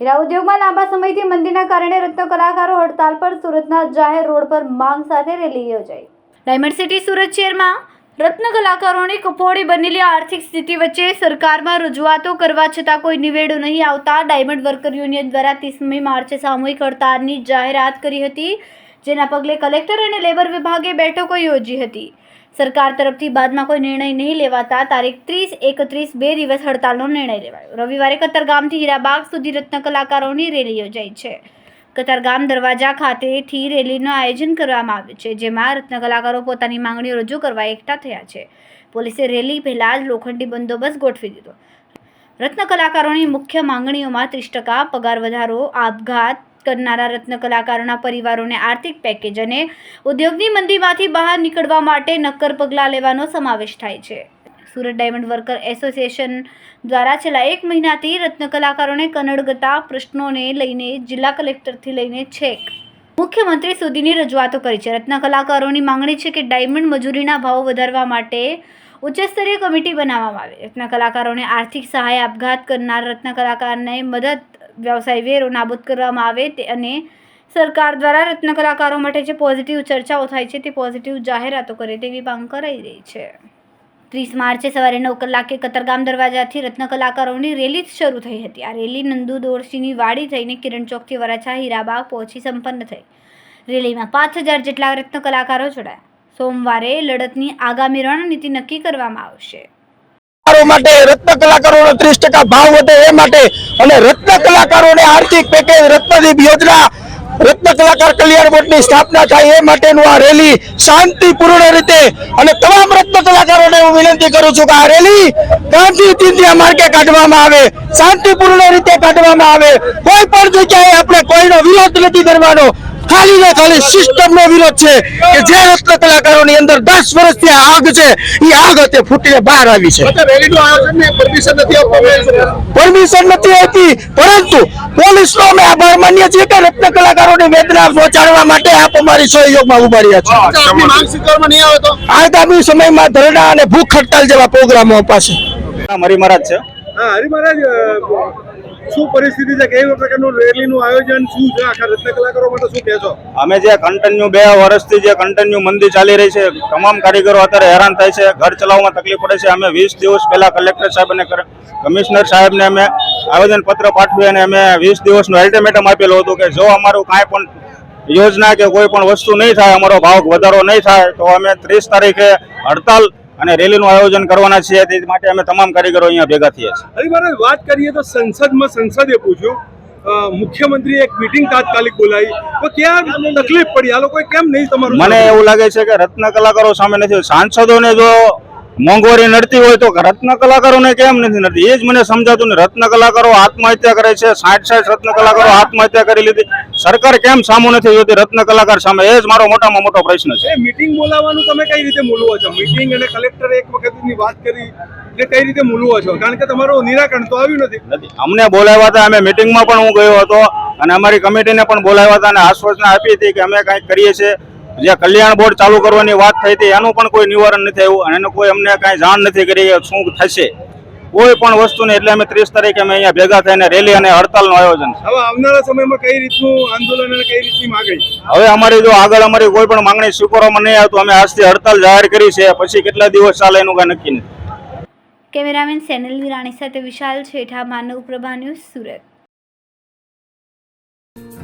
હીરા ઉદ્યોગમાં લાંબા સમયથી મંદીના કારણે રત્ન કલાકારો હડતાલ પર સુરતના જાહેર રોડ પર માંગ સાથે રેલી યોજાઈ. ડાયમંડ સિટી સુરત શહેરમાં રત્ન કલાકારોની કફોડી બનેલી આર્થિક સ્થિતિ વચ્ચે સરકારમાં રજૂઆતો કરવા છતાં કોઈ નિવેડો નહીં આવતા ડાયમંડ વર્કર યુનિયન દ્વારા ત્રીસમી માર્ચે સામૂહિક હડતાળની જાહેરાત કરી હતી, જેના પગલે કલેક્ટર અને લેબર વિભાગે બેઠકો યોજી હતી. સરકાર તરફથી બાદમાં કોઈ નિર્ણય નહીં લેવાતા. તારીખ ત્રીસ એકત્રીસ બે દિવસ હડતાલનો નિર્ણય લેવાયો. રવિવારે કતારગામથી હીરાબાગ સુધી રત્ન કલાકારોની રેલી યોજાઈ છે. કતારગામ દરવાજા ખાતેથી રેલીનું આયોજન કરવામાં આવ્યું છે, જેમાં રત્ન કલાકારો પોતાની માંગણીઓ રજૂ કરવા એકઠા થયા છે. પોલીસે રેલી પહેલાં જ લોખંડી બંદોબસ્ત ગોઠવી દીધો. રત્ન કલાકારોની મુખ્ય માંગણીઓમાં ત્રીસ ટકા પગાર વધારો, આપઘાત કરનારા રત્ન કલાકારોના પરિવારોને આર્થિક પેકેજ અને ઉદ્યોગની મંદીમાંથી બહાર નીકળવા માટે નક્કર પગલાં લેવાનો સમાવેશ થાય છે. સુરત ડાયમંડ વર્કર એસોસિએશન દ્વારા છેલ્લા એક મહિનાથી રત્ન કલાકારોને કનડગતા પ્રશ્નોને લઈને જિલ્લા કલેક્ટરથી લઈને છેક. મુખ્યમંત્રી સુધીની રજૂઆતો કરી છે. રત્ન કલાકારોની માંગણી છે કે ડાયમંડ મજૂરીના ભાવ વધારવા માટે ઉચ્ચસ્તરીય કમિટી બનાવવામાં આવે. રત્ન કલાકારોને આર્થિક સહાય આપઘાત કરનાર રત્ન કલાકારને મદદ વ્યવસાય વેરો નાબૂદ કરવામાં આવે તે અને સરકાર દ્વારા રત્ન કલાકારો માટે જે પોઝિટિવ ચર્ચાઓ થાય છે તે પોઝિટિવ જાહેરાતો કરે તેવી માંગ કરાઈ રહી છે. ત્રીસ માર્ચે સવારે નવ કલાકે કતરગામ દરવાજાથી રત્ન કલાકારોની રેલી શરૂ થઈ હતી. આ રેલી નંદુ દોરસીની વાડી થઈને કિરણ ચોકથી વરાછા હીરાબાગ પહોંચી સંપન્ન થઈ. રેલીમાં પાંચ હજાર જેટલા રત્ન કલાકારો જોડાયા. સોમવારે લડતની આગામી રણનીતિ નક્કી કરવામાં આવશે. આ રેલી શાંતિપૂર્ણ રીતે અને તમામ રત્ન કલાકારોને હું વિનંતી કરું છું આ રેલી ગાંધી કાઢવામાં આવે, શાંતિપૂર્ણ રીતે કાઢવામાં આવે. કોઈ પણ જગ્યાએ આપણે કોઈનો વિરોધ નથી કરવાનો. ખાલી ને ખાલી સિસ્ટમ નો વિરોધ છે કે જે રત્ન કલાકારોની અંદર દસ વર્ષથી આગ છે એ આગ તે ફૂટીને બહાર આવી છે. પરમિશન નથી આપવામાં આપી પરંતુ પોલીસ નો અમે આભાર માનીએ છીએ કે રત્ન કલાકારોની વેદના પહોંચાડવા માટે આપ અમારી સહયોગમાં ઊભા રહ્યા છે. આગામી સમયમાં ધરણા અને ભૂખ હડતાલ જેવા પ્રોગ્રામો અપાશે. મરી મહારાજ છે. હા હરિ મહારાજ શું પરિસ્થિતિ છે? કેવી પ્રકારનું રેલીનું આયોજન શું છે? આખા રત્ન કલાકારો માટે શું કહેશો? અમે જે કન્ટિન્યુ બે વર્ષથી જે કન્ટિન્યુ મંદી ચાલી રહી છે, તમામ કારીગરો અત્યારે હેરાન થાય છે. ઘર ચલાવવામાં તકલીફ પડે છે. અમે વીસ દિવસ પહેલા કલેક્ટર સાહેબ અને કમિશનર સાહેબને અમે આવેદન પત્ર પાઠવી અને અમે વીસ દિવસનું અલ્ટિમેટમ આપેલું હતું કે જો અમારું કાંઈ પણ યોજના કે કોઈ પણ વસ્તુ નહીં થાય, અમારો ભાવ વધારો નહીં થાય, તો અમે ત્રીસ તારીખે હડતાલ અને રેલીનું આયોજન કરવાના છીએ તે માટે અમે તમામ કારીગરો અહીંયા ભેગા થઈએ છીએ. હરિ વાત કરીએ તો સંસદમાં સંસદે પૂછ્યું. મુખ્યમંત્રી એક મીટિંગ તાત્કાલિક બોલાવી. તો ક્યાં તકલીફ પડી? આ લોકોએ કેમ નહીં તમારું મને એવું લાગે છે કે રત્ન કલાકારો સામે નથી. સાંસદોને જો મોંઘવારી નડતી હોય તો રત્ન કલાકારોને કેમ નથી નડતી? એ જ મને સમજાતું ને રત્ન કલાકારો આત્મહત્યા કરે છે સાઠ સાઠ રત્ન કલાકારો આત્મહત્યા કરી લીધી. સરકાર કેમ સામો નથી જોતી રત્ન કલાકાર સામે? એ જ મારો મોટામાં મોટો પ્રશ્ન છે. મીટિંગ બોલાવવાનું તમે કઈ રીતે મૂલવો છો? મીટિંગ અને કલેક્ટર એક વખતની વાત કરી કે કઈ રીતે મૂલવો છો? કારણ કે તમારું નિરાકરણ તો આવ્યું નથી. અમને બોલાવ્યા હતા અમે મીટિંગમાં પણ હું ગયો હતો અને અમારી કમિટીને પણ બોલાવ્યા હતા અને આશ્વાસના આપી હતી કે અમે કંઈક કરીએ છીએ. જે કલ્યાણ બોર્ડ ચાલુ કરવાની વાત થઈ હતી એનું પણ કોઈ નિવારણ નથી આવ્યું અને એનું કોઈ અમને કાંઈ જાણ નથી કરી કે શું થશે. કોઈ પણ વસ્તુ નહીં એટલે અમે ત્રીસ તારીખે અમે અહીંયા ભેગા થઈને રેલી અને હડતાલનું આયોજન. હવે આવનારા સમયમાં કઈ રીતનું આંદોલન અને કઈ રીતની માંગણી? હવે અમારી જો આગળ અમારી કોઈ પણ માંગણી સ્વીકારવામાં નહીં આવતું અમે આજથી હડતાલ જાહેર કરી છે પછી કેટલા દિવસ ચાલે એનું કાંઈ નક્કી નથી. કેમેરામેન સેનલ વિરાણી સાથે વિશાલ છેઠા માનવ પ્રભા ન્યૂઝ સુરત.